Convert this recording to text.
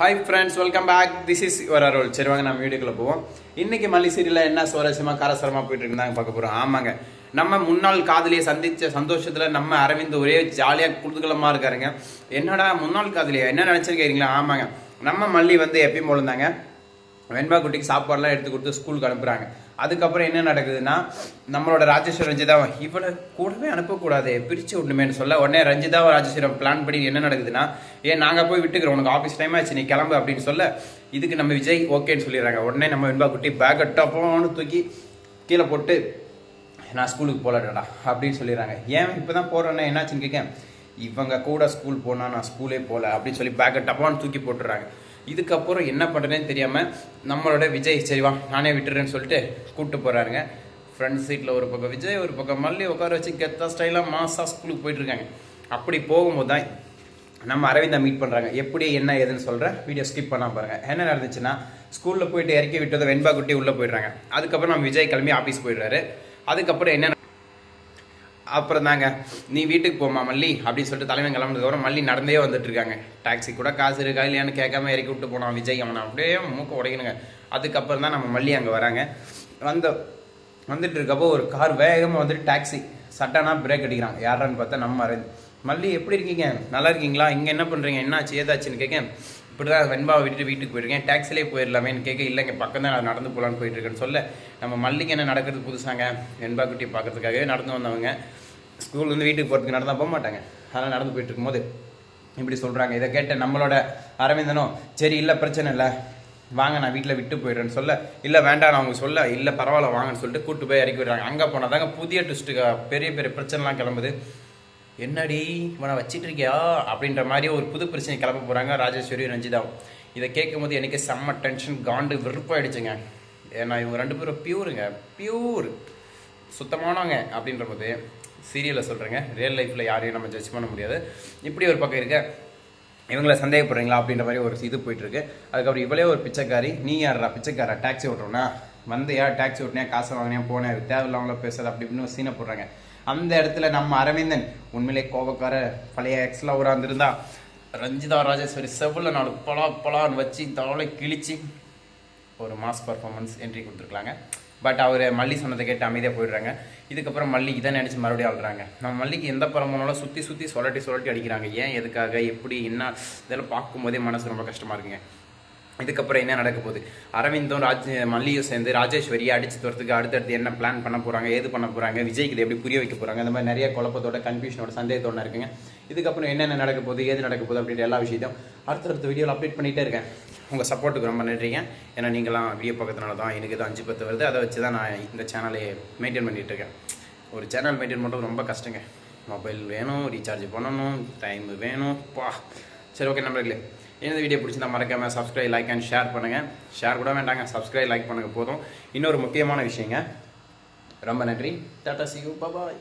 Hi friends welcome back this is your Arul சரி வாங்க நம்ம வீடியோக்குள்ளே போவோம். இன்னைக்கு மல்லி சீரியல்ல என்ன சுவாரஸ்யமாக காரசாரமா போயிட்டு இருந்தாங்க பார்க்க போகிறோம் ஆமாங்க. நம்ம முன்னாள் காதலியை சந்தித்த சந்தோஷத்தில் நம்ம அரவிந்த் ஒரே ஜாலியாக குடுதுகலமா இருக்காருங்க. என்னடா முன்னாள் காதலியா? என்ன நினச்சிருக்கீங்களா? ஆமாங்க. நம்ம மல்லி வந்து எப்பயும் போல இருந்தாங்க வெண்பா குட்டிக்கு சாப்பாடுலாம் எடுத்து கொடுத்து ஸ்கூலுக்கு அனுப்புகிறாங்க அதுக்கப்புறம் என்ன நடக்குதுன்னா நம்மளோட ராஜேஸ்வரம் ரஞ்சிதா இவளை கூடவே அனுப்பக்கூடாது பிரித்து விடணுமேனு சொல்ல உடனே ரஞ்சிதாவும் ராஜேஸ்வரம் பிளான் பண்ணி என்ன நடக்குதுன்னா ஏன் நாங்கள் போய் விட்டுக்கிறோம் உனக்கு ஆஃபீஸ் டைம் ஆச்சு நீ கிளம்பு அப்படின்னு சொல்ல இதுக்கு நம்ம விஜய் ஓகேன்னு சொல்லிடுறாங்க. உடனே நம்ம வெண்பா குட்டி பேக்கை டப்போன்னு தூக்கி கீழே போட்டு நான் ஸ்கூலுக்கு போகலடா அப்படின்னு சொல்லிடுறாங்க. ஏன் இப்போ தான் போகிறோன்னே என்னாச்சுன்னு கேட்க இவங்க கூட ஸ்கூல் போனால் நான் ஸ்கூலே போகல அப்படின்னு சொல்லி பேக்கை டப்பான்னு தூக்கி போட்டுறாங்க இதுக்கப்புறம் என்ன பண்ணுறேன்னு தெரியாமல் நம்மளோட விஜய் சரிவா நானே விட்டுறேன்னு சொல்லிட்டு கூப்பிட்டு போகிறாருங்க ஃப்ரண்ட் சீட்டில் ஒரு பக்கம் விஜய் ஒரு பக்கம் மல்லி உட்கார வச்சு கெத்தா ஸ்டைலாக மாசாக ஸ்கூலுக்கு போயிட்டுருக்காங்க அப்படி போகும்போது தான் நம்ம அரவிந்தா மீட் பண்ணுறாங்க எப்படி என்ன ஏதுன்னு சொல்கிறேன் வீடியோ ஸ்கிப் பண்ணால் பாருங்க. என்ன நடந்துச்சுன்னா ஸ்கூலில் போயிட்டு இறக்கி விட்டதை வெண்பா குட்டி உள்ளே போயிடுறாங்க. அதுக்கப்புறம் நம்ம விஜய் கிளம்பி ஆஃபீஸ் போயிடுறாரு. அதுக்கப்புறம் என்ன அப்புறம் தாங்க நீ வீட்டுக்கு போமா மல்லி அப்படின்னு சொல்லிட்டு தலைமை கிளம்புனதுக்கப்புறம் மல்லி நடந்தே வந்துட்டு இருக்காங்க டாக்ஸி கூட காசு இருக்கா இல்லையான்னு கேட்காம இறக்கி விட்டு போனான் விஜய் அவனை. அப்படியே மூக்க உடைக்கணுங்க. அதுக்கப்புறம் தான் நம்ம மல்லி அங்கே வராங்க. வந்த வந்துட்டு இருக்கப்போ ஒரு கார் வேகமாக வந்துட்டு டாக்ஸி சட்டானா பிரேக் அடிக்கிறான். யாரான்னு பார்த்தா நம்ம மல்லி எப்படி இருக்கீங்க? நல்லா இருக்கீங்களா? இங்கே என்ன பண்ணுறீங்க என்னாச்சு? ஏதாச்சுன்னு கேட்க இப்படி தான் வெண்பாவை விட்டுட்டு வீட்டுக்கு போயிருக்கேன். டாக்ஸிலே போயிடலாமேன்னு கேட்க இல்லைங்க பக்கம் தான் நான் நடந்து போகலான்னு போயிட்டுருக்கேன்னு சொல்ல. நம்ம மல்லிகை என்ன நடக்கிறது புதுசாங்க? வெண்பா குட்டியை பார்க்கறதுக்காகவே நடந்து வந்தவங்க. ஸ்கூல்லேருந்து வீட்டுக்கு போகிறதுக்கு நடந்தால் போக மாட்டாங்க. அதெல்லாம் நடந்து போயிட்டு இருக்கும்போது இப்படி சொல்கிறாங்க இதை கேட்ட நம்மளோட அரவிந்தனும் சரி இல்லை பிரச்சனை இல்லை. வாங்க நான் வீட்டில் விட்டு போயிடுறேன்னு சொல்ல. இல்லை வேண்டாம் நான் அவங்க சொல்ல. இல்லை பரவாயில்ல வாங்கன்னு சொல்லிட்டு கூட்டு போய் இறக்கி விடுறாங்க. அங்கே போனால் தாங்க புதிய ட்விஸ்ட்டுக்கு பெரிய பெரிய பிரச்சனைலாம் கிளம்புது. என்னடி இவனை வச்சிட்டு இருக்கியா? அப்படின்ற மாதிரி ஒரு புது பிரச்சனை கிளம்ப போகிறாங்க ராஜேஸ்வரி ரஞ்சிதாவும் இதை கேட்கும் போது எனக்கு செம்ம டென்ஷன் காண்டு வெறுப்பாயிடுச்சுங்க. ஏன்னா இவங்க ரெண்டு பேரும் பியூருங்க பியூர் சுத்தமானவங்க அப்படின்ற போது சீரியலில் சொல்கிறேங்க ரியல் லைஃப்பில் யாரையும் நம்ம ஜட்ஜ் பண்ண முடியாது. இப்படி ஒரு பக்கம் இருக்க இவங்கள சந்தேகப்படுறீங்களா அப்படின்ற மாதிரி ஒரு இது போயிட்டுருக்கு. அதுக்கப்புறம் இவளே ஒரு பிச்சைக்காரி நீ யாரா பிச்சைக்காரா டாக்ஸி ஓட்டுறோன்னா வந்து யார் டாக்ஸி ஓட்டினியா காசு வாங்கினியா போனேன் தேவையில்லாமல பேசுறது அப்படி இப்படின்னு சீனை போடுறாங்க. அந்த இடத்துல நம்ம அரவிந்தன் உண்மையிலே கோபக்கார பழைய எக்ஸ்லாம் ஒரு இருந்திருந்தா ரஞ்சிதா ராஜேஸ்வரி செவ்வல நாலு பலா பலான்னு வச்சு தவளை கிழிச்சு ஒரு மாஸ் பர்ஃபார்மன்ஸ் என்ட்ரி கொடுத்துருக்காங்க பட் அவர் மல்லி சொன்னதை கேட்டு அமைதியாக போயிடுறாங்க. இதுக்கப்புறம் மல்லி இதை நினச்சி மறுபடியும் ஆள்றாங்க நம்ம மல்லிக்கு எந்த படம் போனாலும் சுற்றி சுற்றி சொலட்டி சொலட்டி அடிக்கிறாங்க. ஏன் எதுக்காக எப்படி என்ன இதெல்லாம் பார்க்கும்போதே மனசு ரொம்ப கஷ்டமாக இருக்குங்க. இதுக்கப்புறம் என்ன நடக்க போகுது? அரவிந்தும் ராஜ் மல்லியும் சேர்ந்து ராஜேஸ்வரியை அடிச்சு தரத்துக்கு அடுத்தடுத்து என்ன பிளான் பண்ண போகிறாங்க ஏது பண்ண போகிறாங்க விஜய்க்கு இதை எப்படி புரிய வைக்க போகிறாங்க இந்த மாதிரி நிறைய குழப்பத்தோட கன்ஃபியூஷனோட சந்தேகத்தோட இருக்குங்க. இதுக்கப்புறம் என்னென்ன நடக்க போகுது ஏது நடக்க போகுது அப்படின்ற எல்லா விஷயத்தையும் அடுத்தடுத்த வீடியோவில் அப்டேட் பண்ணிகிட்டே இருக்கேன். உங்கள் சப்போர்ட்டுக்கு ரொம்ப நன்றிங்க. ஏன்னா நீங்களாம் வீடியோ பக்கத்தினால தான் எனக்கு இது அஞ்சு பத்து வருது. அதை வச்சு தான் நான் இந்த சேனலை மெயின்டைன் பண்ணிகிட்டு இருக்கேன். ஒரு சேனல் மெயின்டைன் பண்ணுறது ரொம்ப கஷ்டங்க. மொபைல் வேணும் ரீசார்ஜ் பண்ணணும் டைம் வேணும் பா. சரி ஓகே நம்பர்களே இந்த வீடியோ பிடிச்சிருந்தா மறக்காம சப்ஸ்கிரைப் லைக் அண்ட் ஷேர் பண்ணுங்க. ஷேர் கூட வேண்டாங்க சப்ஸ்கிரைப் லைக் பண்ணுங்க போதும். இன்னொரு முக்கியமான விஷயங்க. ரொம்ப நன்றி. Tata C you bye